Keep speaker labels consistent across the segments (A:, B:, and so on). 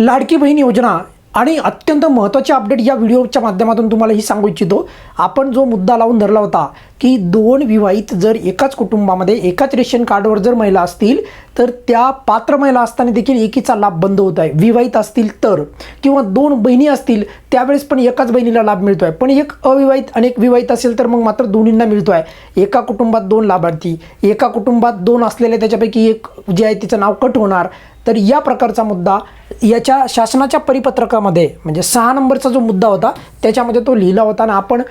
A: लाडकी बहीण योजना आणि अत्यंत महत्त्वाचे अपडेट या व्हिडिओच्या माध्यमातून तुम्हाला ही सांगू इच्छितो. आपण जो मुद्दा लावून धरला होता की दोन विवाहित जर एकाच कुटुंबामध्ये एकाच रेशन कार्डवर जर महिला असतील तर त्या पात्र महिला असताना देखील एकीचा लाभ बंद होत आहे. विवाहित असतील तर. किंवा दोन बहिणी असतील त्यावेळेस पण एकाच बहिणीला लाभ मिळतो आहे पण एक अविवाहित आणि एक विवाहित असेल तर मग मात्र दोन्हींना मिळतो आहे एका कुटुंबात दोन लाभार्थी एका कुटुंबात दोन असलेल्या त्याच्यापैकी एक जे आहे तिचं नाव कट होणार. तर या प्रकारचा मुद्दा याच्या शासनाच्या परिपत्रकामध्ये म्हणजे सहा नंबरचा जो मुद्दा होता त्याच्यामध्ये तो लिहिला होता आणि आपण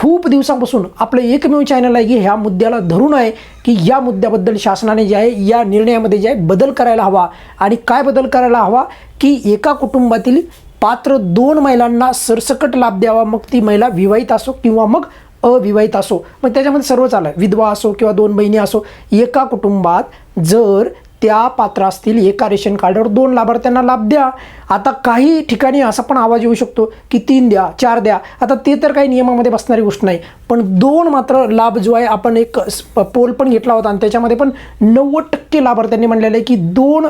A: खूप दिवसापासून आपलं एकमेव चॅनल आहे की ह्या मुद्द्याला धरून आहे की या मुद्द्याबद्दल शासनाने जे आहे या निर्णयामध्ये जे आहे बदल करायला हवा. आणि काय बदल करायला हवा? की एका कुटुंबातील पात्र दोन महिलांना सरसकट लाभ द्यावा मग ती महिला विवाहित असो किंवा मग अविवाहित असो. मग त्याच्यामध्ये सर्वच आलं. विधवा असो किंवा दोन बहिणी असो एका कुटुंबात जर त्या पात्र असतील एका रेशन कार्डवर दोन लाभार्थ्यांना लाभ द्या. आता काही ठिकाणी असा पण आवाज येऊ शकतो की तीन द्या चार द्या. आता ते तर काही नियमामध्ये बसणारी गोष्ट नाही. पण दोन मात्र लाभ जो आहे आपण एक पोल पण घेतला होता आणि त्याच्यामध्ये पण नव्वद टक्के लाभार्थ्यांनी म्हणलेलं आहे की दोन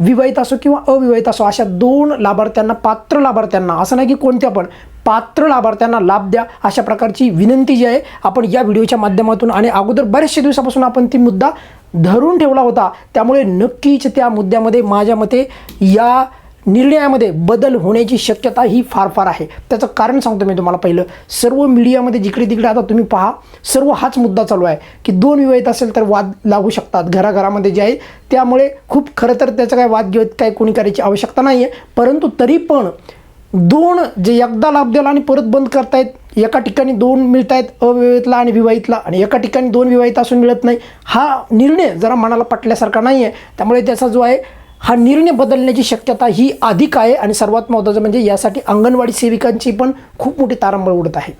A: विवाहित असो किंवा अविवाहित असो अशा दोन लाभार्थ्यांना पात्र लाभार्थ्यांना असं नाही की कोणत्या पण पात्र लाभार्थ्यांना लाभ द्या अशा प्रकारची विनंती जी आहे आपण या व्हिडिओच्या माध्यमातून आणि अगोदर बऱ्याचशा दिवसापासून आपण ती मुद्दा धरून ठेवला होता. त्यामुळे नक्कीच त्या मुद्द्यामध्ये माझ्या मते या निर्णयामध्ये बदल होण्याची शक्यता ही फार फार आहे. त्याचं कारण सांगतो मी तुम्हाला पहिलं. सर्व मीडियामध्ये जिकडे तिकडे आता तुम्ही पहा सर्व हाच मुद्दा चालू आहे की दोन विवाहित असेल तर वाद लागू शकतात. घराघरामध्ये जे आहे त्यामुळे खूप खरं तर त्याचा काय वाद घेत काय कोणी करायची आवश्यकता नाही आहे परंतु तरी पण दोन जे एकदा लाभ दिला आणि परत बंद करतायत एका ठिकाणी दोन मिळत आहेत अविवाहितला आणि विवाहितला आणि एका ठिकाणी दोन विवाहित असून मिळत नाही हा निर्णय जरा मनाला पटल्यासारखा नाही आहे त्यामुळे त्याचा जो आहे हा निर्णय बदलण्याची शक्यता ही अधिक आहे आणि सर्वात महत्त्वाचं म्हणजे यासाठी अंगणवाडी सेविकांची पण खूप मोठी तारंबळ उडत आहे.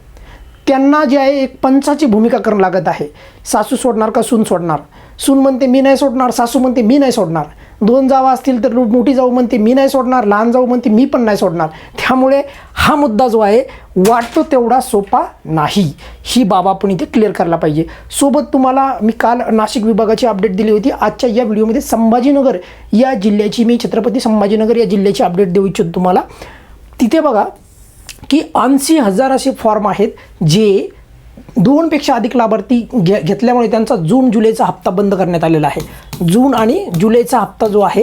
A: त्यांना जे आहे एक पंचाची भूमिका करणं लागत आहे. सासू सोडणार का सून सोडणार? सून म्हणते मी नाही सोडणार. सासू म्हणते मी नाही सोडणार. दोन जावा असतील तर मोठी जाऊ म्हणते मी नाही सोडणार लहान जाऊ म्हणते मी पण नाही सोडणार. त्यामुळे हा मुद्दा जो आहे वाटतो तेवढा सोपा नाही. ही बाब आपण इथे क्लिअर करायला पाहिजे. सोबत तुम्हाला मी काल नाशिक विभागाची अपडेट दिली होती. आजच्या या व्हिडिओमध्ये संभाजीनगर या जिल्ह्याची मी छत्रपती संभाजीनगर या जिल्ह्याची अपडेट देऊ इच्छितो तुम्हाला. तिथे बघा की ऐंशी हजार असे फॉर्म आहेत जे दोनपेक्षा अधिक लाभार्थी घे घेतल्यामुळे त्यांचा जून जुलैचा हप्ता बंद करण्यात आलेला आहे. जून आणि जुलैचा हप्ता जो आहे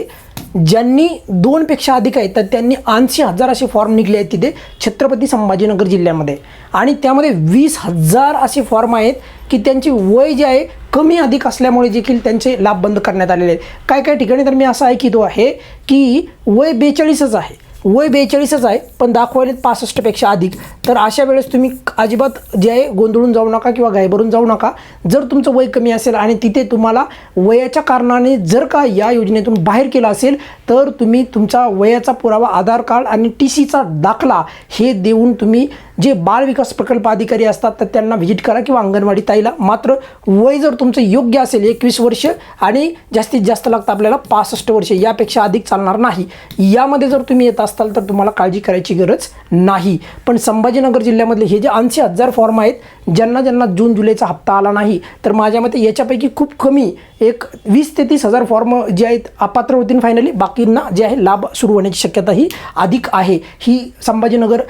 A: ज्यांनी दोनपेक्षा अधिक आहेत तर त्यांनी ऐंशी हजार असे फॉर्म निघले आहेत तिथे छत्रपती संभाजीनगर जिल्ह्यामध्ये. आणि त्यामध्ये वीस हजार असे फॉर्म आहेत की त्यांची वय जे आहे कमी अधिक असल्यामुळे देखील त्यांचे लाभ बंद करण्यात आलेले आहेत. काय काय ठिकाणी तर मी असं ऐकितो आहे की वय बेचाळीसच आहे. वय बेचाळीसच आहे पण दाखवायलेत पासष्टपेक्षा अधिक. तर अशा वेळेस तुम्ही अजिबात जे आहे गोंधळून जाऊ नका किंवा घाईभरून जाऊ नका. जर तुमचं वय कमी असेल आणि तिथे तुम्हाला वयाच्या कारणाने जर का या योजनेतून बाहेर केलं असेल तर तुम्ही तुमचा वयाचा पुरावा आधार कार्ड आणि टी सीचा दाखला हे देऊन तुम्ही जे बाल विकास प्रकल्प अधिकारी असतात तर त्यांना व्हिजिट करा किंवा अंगणवाडी ताईला. मात्र वय जर तुमचं योग्य असेल एकवीस वर्ष आणि जास्तीत जास्त लागतं आपल्याला पासष्ट वर्ष यापेक्षा अधिक चालणार नाही. यामध्ये जर तुम्ही येत असाल तर तुम्हाला काळजी करायची गरज नाही. पण संभाजीनगर जिल्ह्यामधले हे जे ऐंशी हजार फॉर्म आहेत ज्यांना ज्यांना जून जुलैचा हप्ता आला नाही तर माझ्या मते याच्यापैकी खूप कमी एक वीस ते तीस हजार फॉर्म जे आहेत अपात्र होतील फायनली बाकींना जे आहे लाभ सुरू होण्याची शक्यता ही अधिक आहे. ही संभाजीनगर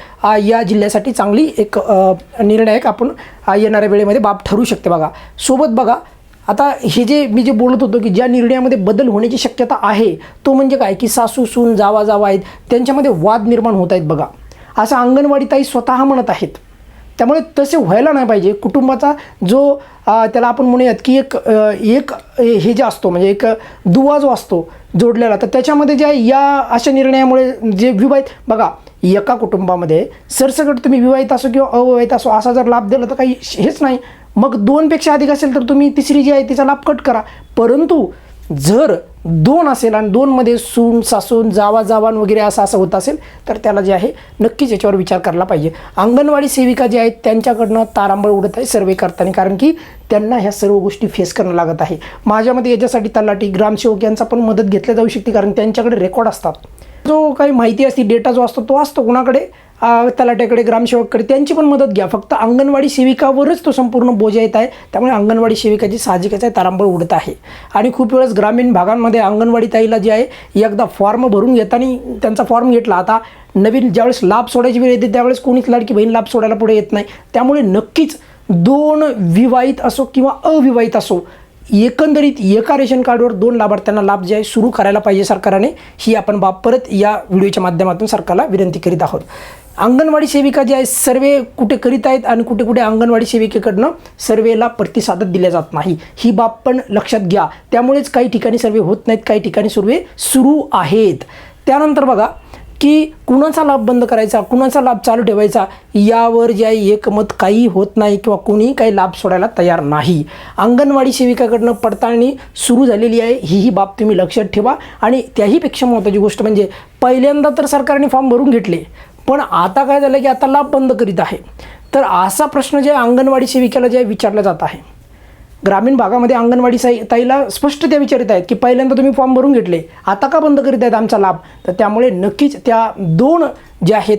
A: या जिल्ह्यासाठी चांगली एक निर्णायक आपण येणाऱ्या वेळेमध्ये बाब ठरू शकते बघा. सोबत बघा आता हे जे मी जे बोलत होतो की ज्या निर्णयामध्ये बदल होण्याची शक्यता आहे तो म्हणजे काय? की सासू सून जावा जावा आहेत त्यांच्यामध्ये वाद निर्माण होत आहेत बघा. असं अंगणवाडी ताई स्वतः म्हणत आहेत. त्यामुळे तसे व्हायला नाही पाहिजे. कुटुंबाचा जो त्याला आपण म्हणूयात की एक एक हे जे असतो म्हणजे एक दुवा जो असतो जोडलेला तर त्याच्यामध्ये जे आहे या अशा निर्णयामुळे जे विवाहित बघा एका कुटुंबामध्ये सरसकट तुम्ही विवाहित असो किंवा अविवाहित असो असा जर लाभ दिला तर काही हेच नाही. मग दोनपेक्षा अधिक असेल तर तुम्ही तिसरी जी आहे तिचा लाभ कट करा. परंतु जर दोन असेल आणि दोनमध्ये सून सासून जावा जावान वगैरे असं असं होत असेल तर त्याला जे आहे नक्कीच याच्यावर विचार करायला पाहिजे. अंगणवाडी सेविका जे आहेत त्यांच्याकडनं तारांबळ उडत आहे सर्वे करताना कारण की त्यांना ह्या सर्व गोष्टी फेस करणं लागत आहे. माझ्यामध्ये याच्यासाठी तलाठी ग्रामसेवक यांचा पण मदत घेतल्या जाऊ शकते कारण त्यांच्याकडे रेकॉर्ड असतात. जो काही माहिती असते डेटा जो असतो तो असतो कुणाकडे? तलाट्याकडे ग्रामसेवककडे त्यांची पण मदत घ्या. फक्त अंगणवाडी सेविकावरच तो संपूर्ण बोजा येत आहे. त्यामुळे अंगणवाडी सेविकाची साहजिकच आहे तारांबळ उडत आहे. आणि खूप वेळेस ग्रामीण भागांमध्ये अंगणवाडी ताईला जे आहे एकदा फॉर्म भरून घेताना त्यांचा फॉर्म घेतला. आता नवीन ज्यावेळेस लाभ सोडायची वेळ येते त्यावेळेस कोणीच लाडकी बहीण लाभ सोडायला पुढे येत नाही. त्यामुळे नक्कीच दोन विवाहित असो किंवा अविवाहित असो एकंदरीत एका रेशन कार्डवर दोन लाभार्थ्यांना लाभ जे आहे सुरू करायला पाहिजे सरकारने ही आपण बाब परत या व्हिडिओच्या माध्यमातून सरकारला विनंती करीत आहोत. अंगणवाडी सेविका जे आहे सर्वे कुठे करीत आहेत आणि कुठे कुठे अंगणवाडी सेविकेकडनं सर्वेला प्रतिसादच दिल्या जात नाही. ही बाब पण लक्षात घ्या. त्यामुळेच काही ठिकाणी सर्वे होत नाहीत काही ठिकाणी सर्वे सुरू आहेत. त्यानंतर बघा की कुणाचा लाभ बंद करायचा कुणाचा लाभ चालू ठेवायचा यावर जे आहे एकमत काही होत नाही किंवा कुणीही काही लाभ सोडायला तयार नाही. अंगणवाडी सेविकाकडनं पडताळणी सुरू झालेली आहे. ही ही बाब तुम्ही लक्षात ठेवा. आणि त्याहीपेक्षा महत्त्वाची गोष्ट म्हणजे पहिल्यांदा तर सरकारने फॉर्म भरून घेतले पण आता काय झालं की आता लाभ बंद करीत आहे. तर असा प्रश्न जे अंगणवाडी सेविकेला जे आहे विचारला जात आहे. ग्रामीण भागामध्ये अंगणवाडी साई ताईला स्पष्ट त्या विचारित आहेत की पहिल्यांदा तुम्ही फॉर्म भरून घेतले आता का बंद करीत आहेत आमचा लाभ? तर त्यामुळे नक्कीच त्या दोन जे आहेत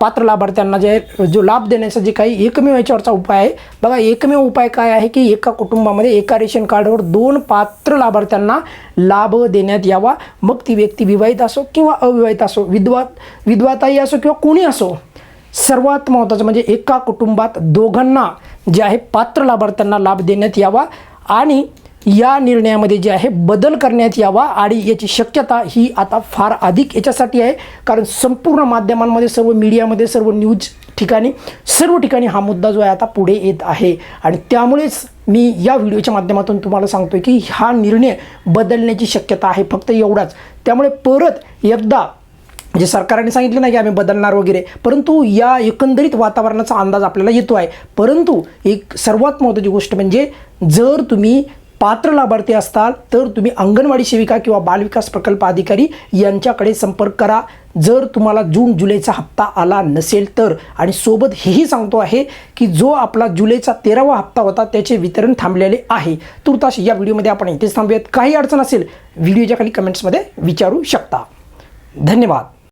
A: पात्र लाभार्थ्यांना जे जो लाभ देण्याचा जे काही एकमेव याच्यावरचा उपाय आहे बघा एकमेव उपाय काय आहे की एका कुटुंबामध्ये एका रेशन कार्डवर दोन पात्र लाभार्थ्यांना लाभ देण्यात यावा. मग ती व्यक्ती विवाहित असो किंवा अविवाहित असो विधवा विधवाताई असो किंवा कोणी असो सर्वात महत्त्वाचं म्हणजे एका कुटुंबात दोघांना जे आहे पात्र लाभार्थ्यांना लाभ देण्यात यावा आणि या निर्णयामध्ये जे आहे बदल करण्यात यावा आणि याची शक्यता ही आता फार अधिक याच्यासाठी आहे. कारण संपूर्ण माध्यमांमध्ये सर्व मीडियामध्ये सर्व न्यूज ठिकाणी सर्व ठिकाणी हा मुद्दा जो आहे आता पुढे येत आहे. आणि त्यामुळेच मी या व्हिडिओच्या माध्यमातून तुम्हाला सांगतोय की हा निर्णय बदलण्याची शक्यता आहे फक्त एवढाच. त्यामुळे परत एकदा म्हणजे सरकारने सांगितलं नाही की आम्ही बदलणार वगैरे परंतु या एकंदरीत वातावरणाचा अंदाज आपल्याला येतो आहे. परंतु एक सर्वात महत्त्वाची गोष्ट म्हणजे जर तुम्ही पात्र लाभार्थी असताल तर तुम्ही अंगणवाडी सेविका किंवा बालविकास प्रकल्प अधिकारी यांच्याकडे संपर्क करा. जर तुम्हाला जून जुलैचा हप्ता आला नसेल तर आणि सोबत हेही सांगतो आहे की जो आपला जुलैचा तेरावा हप्ता होता त्याचे वितरण थांबलेले आहे. तुर्तास या व्हिडिओमध्ये आपण इथेच थांबूयात. काही अडचण असेल व्हिडिओच्या खाली कमेंट्समध्ये विचारू शकता. धन्यवाद.